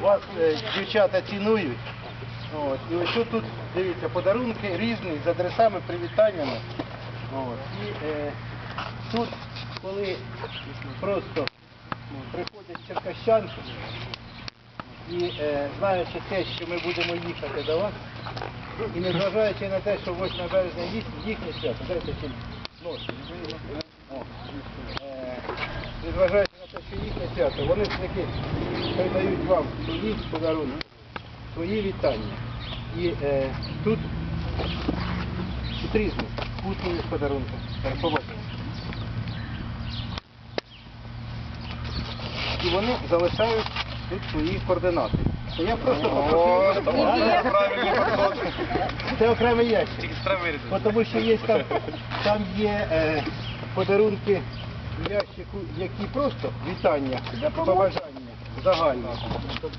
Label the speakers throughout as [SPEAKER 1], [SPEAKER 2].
[SPEAKER 1] Вас е, дівчата цінують. От. І ось тут, дивіться, подарунки різні з адресами, привітаннями. От. І е, тут, коли просто ну, приходять черкащанки і е, знаючи те, що ми будемо їхати до вас, і незважаючи на те, що 8 березня їх, їхнє свято, дайте ще нож. Е, Незважаючи що їхнє свято, вони все-таки передають вам свої подарунки, свої вітання. І е, тут, різні, вкусні подарунки. Побачимо. І вони залишають тут свої координати. Я просто попросив. Це окремий ящик. Тому що є там, там є е, подарунки ящику, які просто вітання, побажання загальні.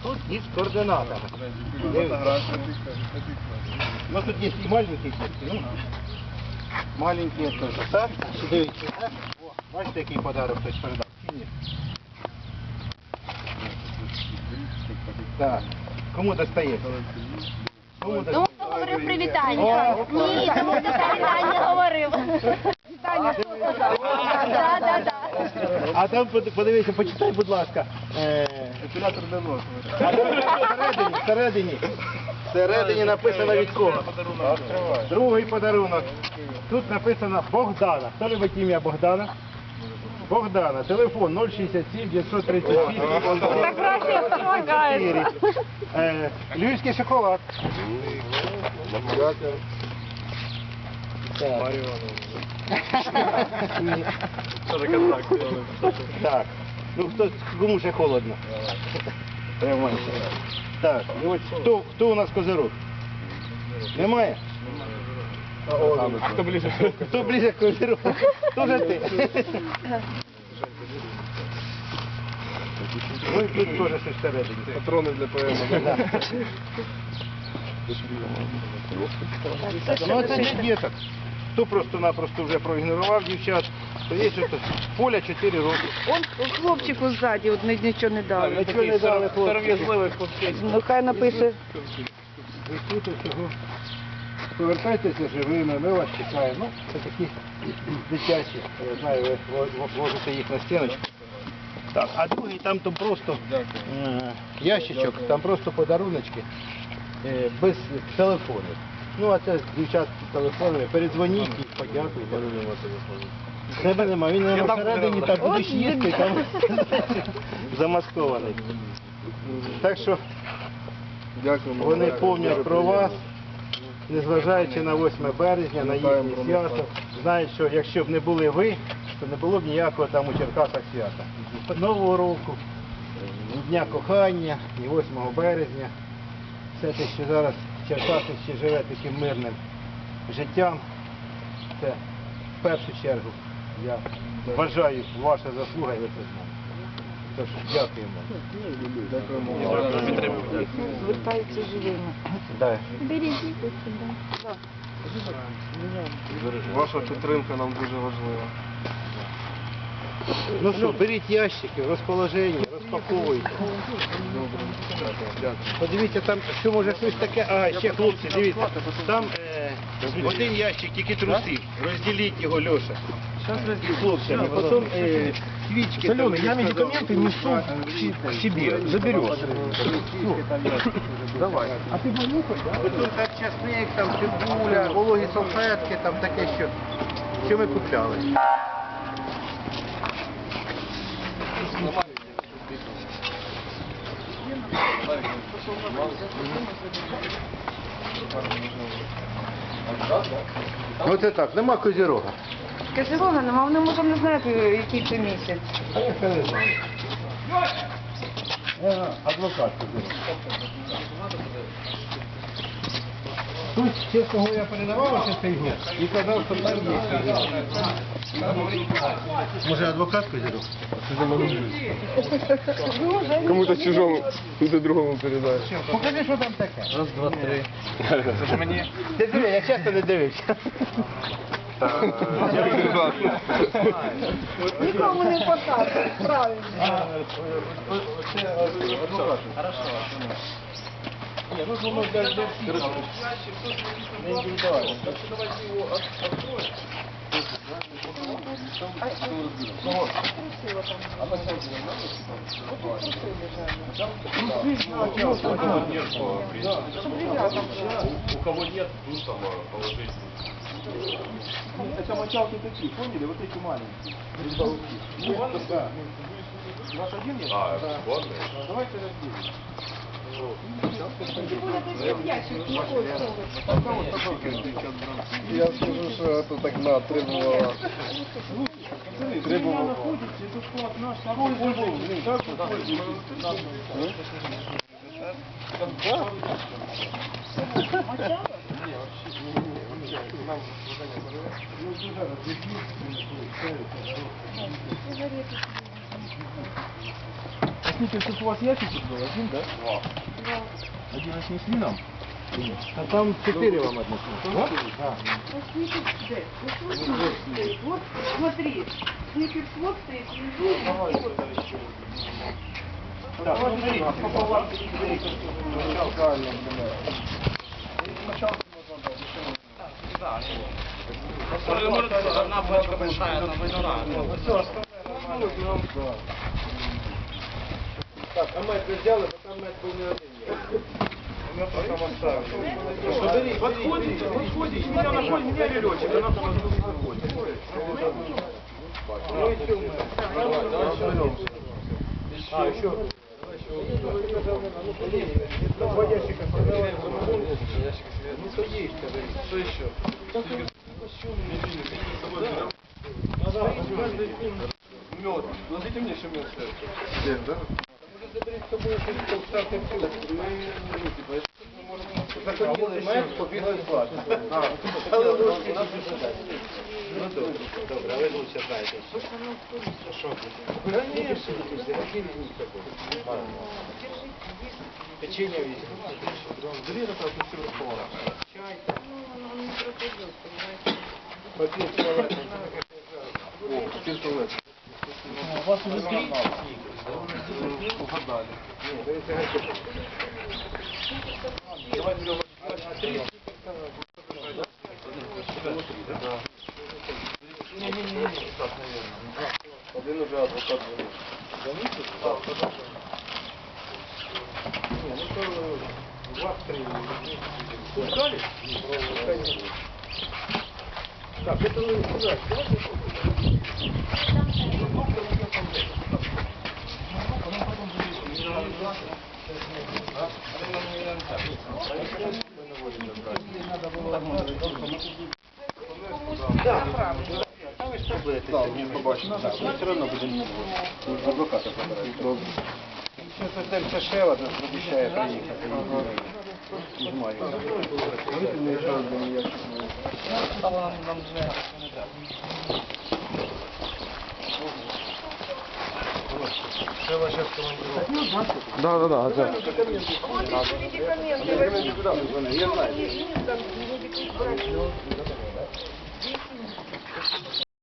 [SPEAKER 1] Тут із координатами. Ну тут є і маленькі кістки, ну. Маленькі теж. Так, дивіться. так? О, бачите, який подарок хтось передав? Чи ні? Так. Кому достає? Кому
[SPEAKER 2] Тому
[SPEAKER 1] достає?
[SPEAKER 2] хто говорив привітання. Ні, тому хто привітання говорив. Да, да, да.
[SPEAKER 1] А там под- подивіться, почитай, будь ласка. Давно. Всередині, всередині. Всередині написано від кого? Другий подарунок. Тут написано Богдана. Хто любить ім'я Богдана? Богдана. Телефон 067 937
[SPEAKER 3] Так краще допомагається.
[SPEAKER 1] Е, Львівський шоколад. Так. Ну хто кому ще холодно? Тримайся. Так, і ось хто, хто у нас козирок? Немає? Хто ближе? Хто ближе к козироку? Хто же ти? Ну і тут теж щось всередині.
[SPEAKER 4] Патрони для ПМ.
[SPEAKER 1] Ну це не діток. Хто просто-напросто вже проігнорував дівчат, то є що тут. Поля 4 роки.
[SPEAKER 3] Он хлопчику ззаді от нічого не дали.
[SPEAKER 1] Нічого не дали хлопці.
[SPEAKER 3] Ну хай напише.
[SPEAKER 1] Ви тут усього. Повертайтеся живими, ми вас чекаємо. Ну, це такі дитячі, я знаю, ви вложите їх на стіночку. Так, а другий там то просто е, ящичок, там просто подаруночки е, без телефонів. Ну, а це з дівчат з телефонами, передзвоніть і подякуйте. Тебе нема, він наверно, всередині так будеш їсти, там замаскований. Так що
[SPEAKER 4] Дякуємо.
[SPEAKER 1] вони пам'ятають про вас, незважаючи на 8 березня, на їхнє свято. Знають, що якщо б не були ви, то не було б ніякого там у Черкасах свята. Нового року, Дня кохання, ні 8 березня. Все те, що зараз Черкаси ще живе таким мирним життям, це в першу чергу я вважаю ваша заслуга і ви це знаєте. Тож дякуємо.
[SPEAKER 4] Дякуємо.
[SPEAKER 3] Звертаються живими.
[SPEAKER 1] Да.
[SPEAKER 4] Ваша підтримка нам дуже важлива.
[SPEAKER 1] Ну що, беріть ящики, розположення, розпаковуйте. Подивіться, там що може щось таке. А, ще хлопці, дивіться. Там е, один ящик, тільки труси. Розділіть його, Льоша. З хлопцями. Потім е, свічки. Соленый, я медикаменты несу к себе. Заберешь. Давай. А ти понюхай, да? Потім так часник, там цибуля, вологі салфетки, там таке, що, що ми купляли. Ну це так, нема козірога.
[SPEAKER 3] Козірога нема, вони може не знають, який це місяць.
[SPEAKER 1] А я не знаю. Адвокат козірог. Тут, чесно говоря, передавав ще цей год і казав, що там є. Може адвокат козірог?
[SPEAKER 4] Кому-то чужому, кому-то другому передаєш.
[SPEAKER 1] Покажи, що там таке. Раз, два, три. Це ж мені. Ти диви, я часто не дивився.
[SPEAKER 3] Нікому не показує, правильно.
[SPEAKER 4] Це адвокат. Хорошо. Ні, ну воно для для всіх. Не індивідуально.
[SPEAKER 1] У кого нет, ну там а, положить.
[SPEAKER 4] Это мочалки такие, поняли? Вот эти маленькие. Ну, да. У вас один есть?
[SPEAKER 1] А,
[SPEAKER 4] Да.
[SPEAKER 1] ладно.
[SPEAKER 4] Давайте разделим.
[SPEAKER 5] Я скажу, що це так на требувало.
[SPEAKER 4] Требовал. Тут Дмитрий, тут у вас ящичек был? Один, да? Два. Один отнесли нам? Нет. А там четыре вам отнесли. Вот? Да.
[SPEAKER 3] Вот сникерс здесь. Вот стоит. Вот, смотри. Сникерс вот стоит внизу. Давай, вот.
[SPEAKER 4] Да, ну, смотри, по поварке Сначала правильно, Сначала можно, да, решение. Да, да.
[SPEAKER 6] Одна пачка большая, одна большая.
[SPEAKER 4] Все, остальное. Так, а мать взяли, а там мать был не один. Мы потом оставили.
[SPEAKER 1] Подходите, подходите, меня нашли, меня веревочек, она там подходит.
[SPEAKER 4] Ну и мы. Давай, давай. А, еще. Два ящика собирай. Ну, что есть, скажи. Что еще?
[SPEAKER 1] Мед. Найдите мне еще мед. Да?
[SPEAKER 4] Заходили мед, побігли плати. Але ложки нас не Ну добре, добре, але лучше знаєте. Що? Конечно, Печенье везде.
[SPEAKER 1] Две это все располагает.
[SPEAKER 4] Чай. Попил туалет.
[SPEAKER 1] О, теперь туалет.
[SPEAKER 4] У вас уже три?
[SPEAKER 1] Угадали. Один уже адвокат звонит.
[SPEAKER 4] Пускали? Так, это вы куда? Да, що будете?
[SPEAKER 1] Да, він побачить.
[SPEAKER 4] Так, одно будемо адвоката забирати. Це ще одне обіцяє приїхати. Знімаю. Давайте мені ще Це Да, командировка.
[SPEAKER 5] Да, да, да, це.
[SPEAKER 3] Медикаменты.
[SPEAKER 4] Я знаю.